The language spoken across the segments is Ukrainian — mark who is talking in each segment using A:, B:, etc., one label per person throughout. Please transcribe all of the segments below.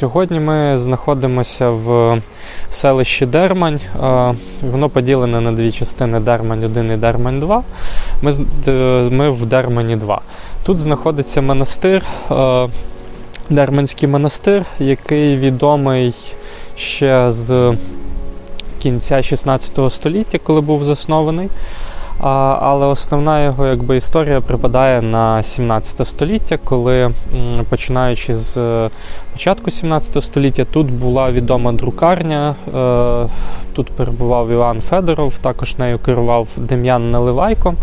A: Сьогодні ми знаходимося в селищі Дермань. Е, Воно поділене на дві частини Дермань 1 і Дермань 2. Ми, ми в Дермані 2. Тут знаходиться монастир, е, Дерманський монастир, який відомий ще з кінця 16 століття, коли був заснований. Але основна його якби, історія припадає на 17 століття, коли починаючи з е, початку 17 століття тут була відома друкарня. Е, тут перебував Іван Федоров, також нею керував Дем'ян Наливайко,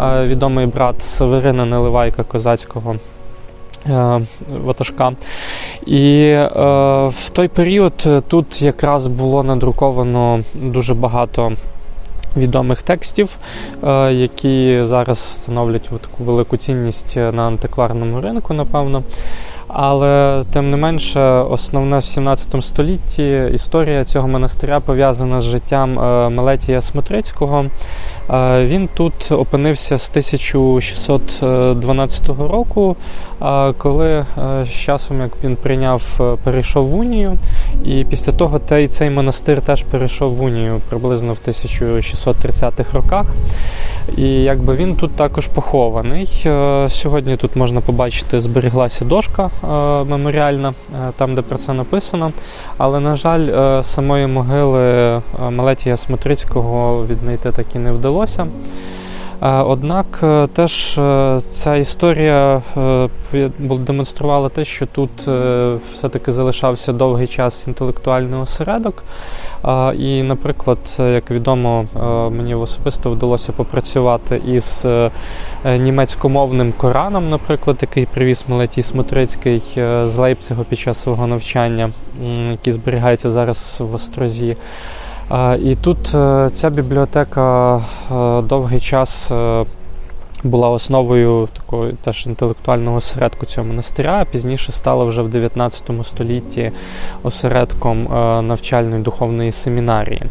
A: е, відомий брат Северина Наливайка козацького. Ватажка. І е, в той період тут якраз було надруковано дуже багато відомих текстів, е, які зараз становлять таку велику цінність на антикварному ринку, напевно. Але тим не менше, основне в 17 столітті історія цього монастиря пов'язана з життям е, Мелетія Смотрицького. Е, Він тут опинився з 1612 року, е, коли е, з часом, як він прийняв, е, перейшов в унію, і після того той, цей монастир теж перейшов в унію приблизно в 1630-х роках. І якби він тут також похований. Е, Сьогодні тут можна побачити, зберіглася дошка е, меморіальна, е, там де про це написано. Але, на жаль, самої могили Малетія Смотрицького віднайти так і не вдалося. Однак е, теж е, ця історія е, демонструвала те, що тут все-таки залишався довгий час інтелектуальний осередок. І, наприклад, як відомо, мені особисто вдалося попрацювати із німецькомовним Кораном, наприклад, який привіз Мелетій Смотрицький з Лейпцигу під час свого навчання, який зберігається зараз в Острозі. І тут е, ця бібліотека е, довгий час е, була основою такого теж інтелектуального осередку цього монастиря, а пізніше стала вже в 19 столітті осередком навчальної духовної семінарії.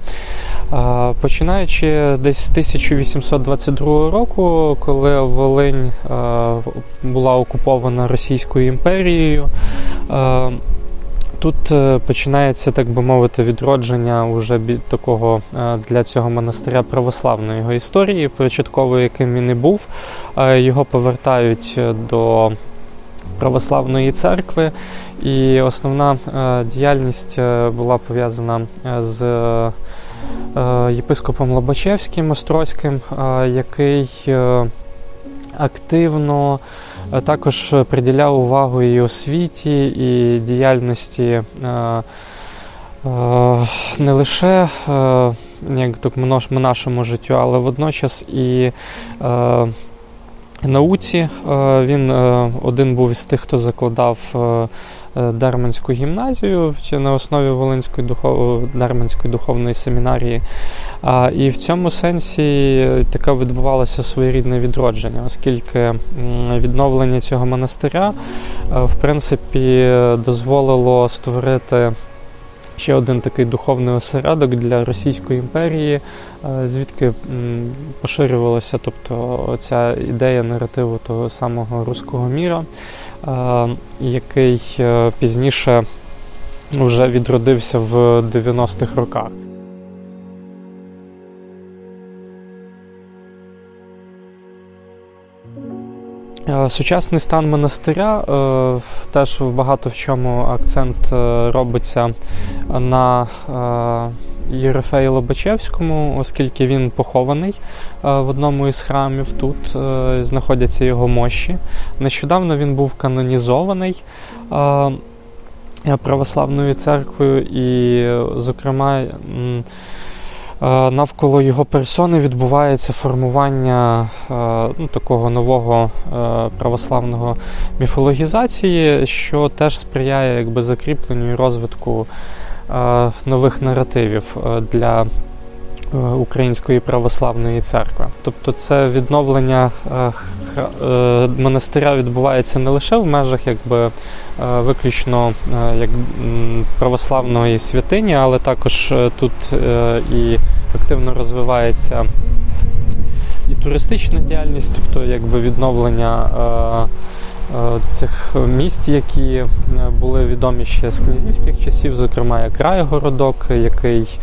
A: Починаючи десь з 1822 року, коли Волинь була окупована Російською імперією, Тут е, починається, так би мовити, відродження уже такого е, для цього монастиря православної його історії, початково яким він і був. Е, Його повертають до православної церкви, і основна діяльність була пов'язана з єпископом Лобачевським Острозьким, який активно також приділяв увагу і освіті, і діяльності е, е, не лише е, як так монашому життю, але водночас і науці. Він один був із тих, хто закладав е, гімназію чи на основі Волинської духов... Дерманської духовної семінарії. А, І в цьому сенсі таке відбувалося своєрідне відродження, оскільки відновлення цього монастиря е, в принципі дозволило створити ще один такий духовний осередок для Російської імперії, е, звідки поширювалася тобто, ця ідея наративу того самого руського міра, е, який е, пізніше вже відродився в 90-х роках. Сучасний стан монастиря е, теж в багато в чому акцент е, робиться на е, Єрофеї Лобачевському, оскільки він похований е, в одному із храмів. Тут е, знаходяться його мощі. Нещодавно він був канонізований е, православною церквою, і, е, зокрема, Е, Навколо його персони відбувається формування е, ну, такого нового е, православного міфологізації, що теж сприяє якби, закріпленню і розвитку е, нових наративів е, для е, Української православної церкви. Тобто це відновлення е, е, монастиря відбувається не лише в межах якби, е, виключно е, як православної святині, але також е, тут е, і активно розвивається і туристична діяльність, тобто якби відновлення е, цих міст, які е, були відомі ще з князівських часів, зокрема як Райгородок, який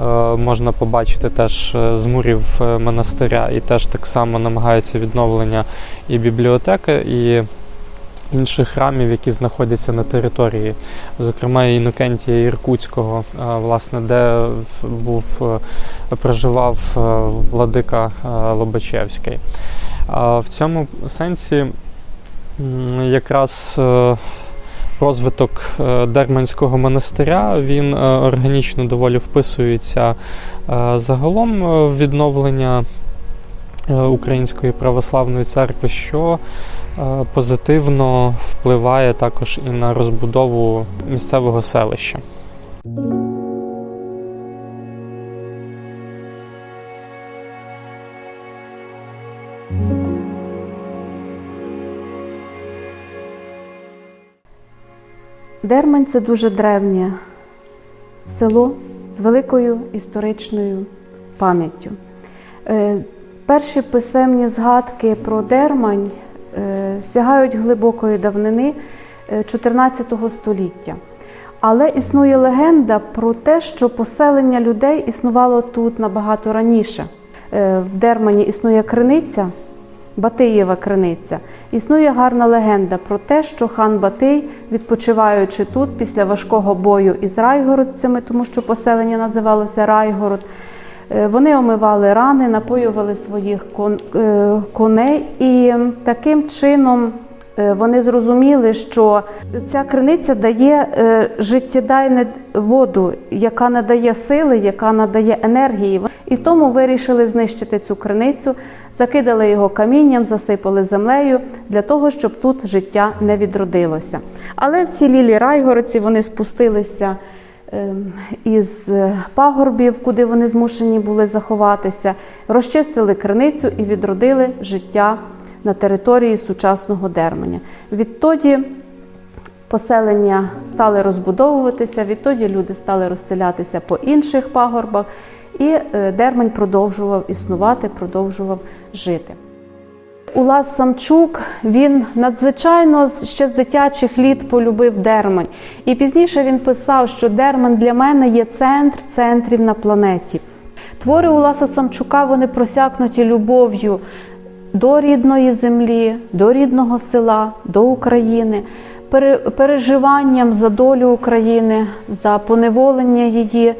A: е, можна побачити теж е, з мурів е, монастиря, і теж так само намагається відновлення і бібліотеки, і інших храмів, які знаходяться на території, зокрема Інокентія Іркутського, е, власне, де був е, проживав е, владика е, Лобачевський. В цьому сенсі якраз е, розвиток е, Дерманського монастиря він е, органічно доволі вписується загалом в відновлення Української православної церкви, що позитивно впливає також і на розбудову місцевого селища.
B: Дермань це дуже древнє село з великою історичною пам'яттю. Е, Перші писемні згадки про Дермань е, сягають глибокої давнини е, 14 століття. Але існує легенда про те, що поселення людей існувало тут набагато раніше. Е, В Дермані існує криниця, Батиєва криниця. Існує гарна легенда про те, що хан Батий, відпочиваючи тут після важкого бою із райгородцями, тому що поселення називалося Райгород, е, вони омивали рани, напоювали своїх е, коней, і таким чином вони зрозуміли, що ця криниця дає е, життєдайну воду, яка надає сили, яка надає енергії. І тому вирішили знищити цю криницю, закидали його камінням, засипали землею для того, щоб тут життя не відродилося. Але вцілілі райгородці вони спустилися ем, із пагорбів, куди вони змушені були заховатися, розчистили криницю і відродили життя на території сучасного Дерманя. Відтоді поселення стали розбудовуватися, відтоді люди стали розселятися по інших пагорбах, і е, Дермань продовжував існувати, продовжував жити. Улас Самчук він надзвичайно ще з дитячих літ полюбив Дермань. І пізніше він писав, що Дермань для мене є центр центрів на планеті. Твори Уласа Самчука вони просякнуті любов'ю до рідної землі, до рідного села, до України, пере- переживанням за долю України, за поневолення її.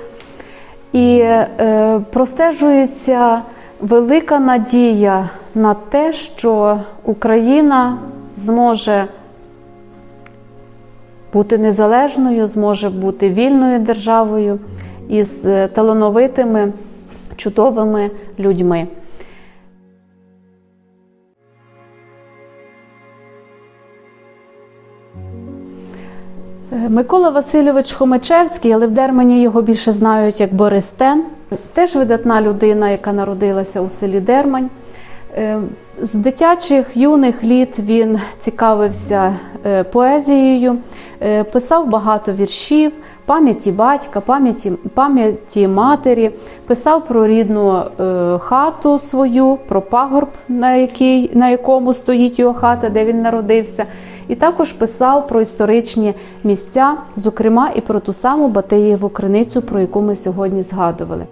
B: І е, простежується велика надія на те, що Україна зможе бути незалежною, зможе бути вільною державою із е, талановитими, чудовими людьми. Микола Васильович Хомичевський, але в Дермані його більше знають як Борис Тен. Теж видатна людина, яка народилася у селі Дермань. Е, З дитячих юних літ він цікавився е, поезією, е, писав багато віршів, пам'яті батька, пам'яті пам'яті матері, писав про рідну е, хату свою, про пагорб, на, який, на якому стоїть його хата, де він народився. І також писав про історичні місця, зокрема і про ту саму Батиєву криницю, про яку ми сьогодні згадували.